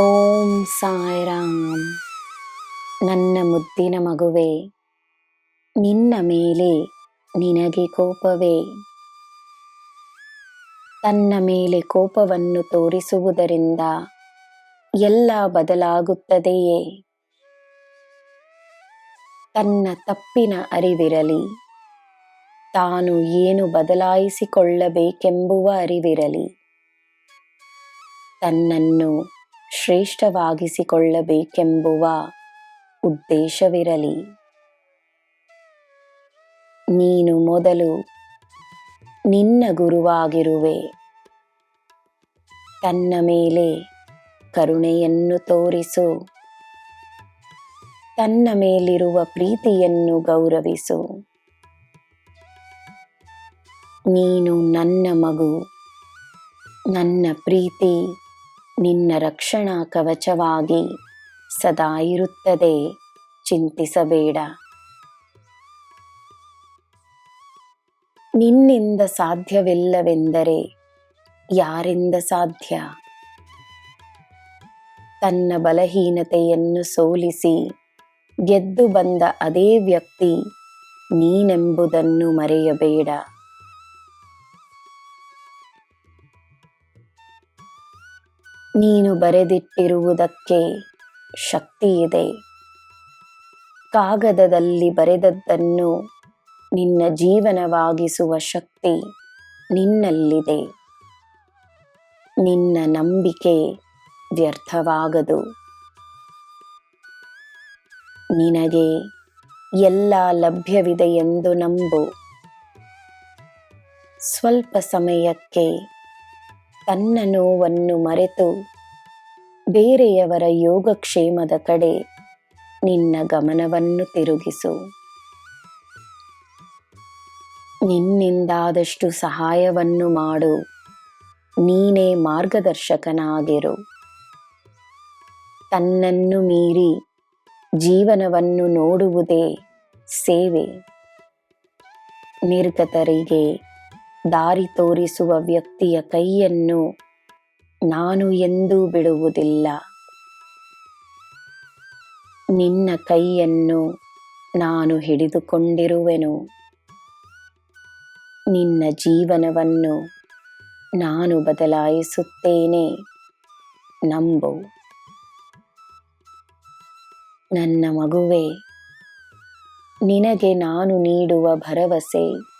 ಓಂ ಸಾಯಿರಾಮ್. ನನ್ನ ಮುದ್ದಿನ ಮಗುವೆ, ನಿನ್ನ ಮೇಲೆ ನಿನಗೆ ಕೋಪವೇ. ತನ್ನ ಮೇಲೆ ಕೋಪವನ್ನು ತೋರಿಸುವುದರಿಂದ ಎಲ್ಲ ಬದಲಾಗುತ್ತದೆಯೇ? ತನ್ನ ತಪ್ಪಿನ ಅರಿವಿರಲಿ, ತಾನು ಏನು ಬದಲಾಯಿಸಿಕೊಳ್ಳಬೇಕೆಂಬುವ ಅರಿವಿರಲಿ. ತನ್ನನ್ನು ಶ್ರೇಷ್ಠವಾಗಿಸಿಕೊಳ್ಳಬೇಕೆಂಬುವ ಉದ್ದೇಶವಿರಲಿ. ನೀನು ಮೊದಲು ನಿನ್ನ ಗುರುವಾಗಿರುವೆ. ತನ್ನ ಮೇಲೆ ಕರುಣೆಯನ್ನು ತೋರಿಸು. ತನ್ನ ಮೇಲಿರುವ ಪ್ರೀತಿಯನ್ನು ಗೌರವಿಸು. ನೀನು ನನ್ನ ಮಗು, ನನ್ನ ಪ್ರೀತಿ. ನಿನ್ನ ರಕ್ಷಣಾ ಕವಚವಾಗಿ ಸದಾ ಇರುತ್ತದೆ, ಚಿಂತಿಸಬೇಡ. ನಿನ್ನಿಂದ ಸಾಧ್ಯವಿಲ್ಲವೆಂದರೆ ಯಾರಿಂದ ಸಾಧ್ಯ? ತನ್ನ ಬಲಹೀನತೆಯನ್ನು ಸೋಲಿಸಿ ಗೆದ್ದು ಬಂದ ಅದೇ ವ್ಯಕ್ತಿ ನೀನೆಂಬುದನ್ನು ಮರೆಯಬೇಡ. ನೀನು ಬರೆದಿಟ್ಟಿರುವುದಕ್ಕೆ ಶಕ್ತಿ ಇದೆ ಕಾಗದದಲ್ಲಿ ಬರೆದದ್ದನ್ನು ನಿನ್ನ ಜೀವನವಾಗಿಸುವ ಶಕ್ತಿ ನಿನ್ನಲ್ಲಿದೆ. ನಿನ್ನ ನಂಬಿಕೆ ವ್ಯರ್ಥವಾಗದು. ನಿನಗೆ ಎಲ್ಲ ಲಭ್ಯವಿದೆ ಎಂದು ನಂಬು. ಸ್ವಲ್ಪ ಸಮಯಕ್ಕೆ ತನ್ನ ನೋವನ್ನು ಮರೆತು ಬೇರೆಯವರ ಯೋಗಕ್ಷೇಮದ ಕಡೆ ನಿನ್ನ ಗಮನವನ್ನು ತಿರುಗಿಸು. ನಿನ್ನಿಂದಾದಷ್ಟು ಸಹಾಯವನ್ನು ಮಾಡು. ನೀನೇ ಮಾರ್ಗದರ್ಶಕನಾಗಿರು. ತನ್ನನ್ನು ಮೀರಿ ಜೀವನವನ್ನು ನೋಡುವುದೇ ಸೇವೆ. ನಿರ್ಗತರಿಗೆ ದಾರಿ ತೋರಿಸುವ ವ್ಯಕ್ತಿಯ ಕೈಯನ್ನು ನಾನು ಎಂದೂ ಬಿಡುವುದಿಲ್ಲ. ನಿನ್ನ ಕೈಯನ್ನು ನಾನು ಹಿಡಿದುಕೊಂಡಿರುವೆನು. ನಿನ್ನ ಜೀವನವನ್ನು ನಾನು ಬದಲಾಯಿಸುತ್ತೇನೆ. ನಂಬು. ನನ್ನ ಮಗುವೆ, ನಿನಗೆ ನಾನು ನೀಡುವ ಭರವಸೆ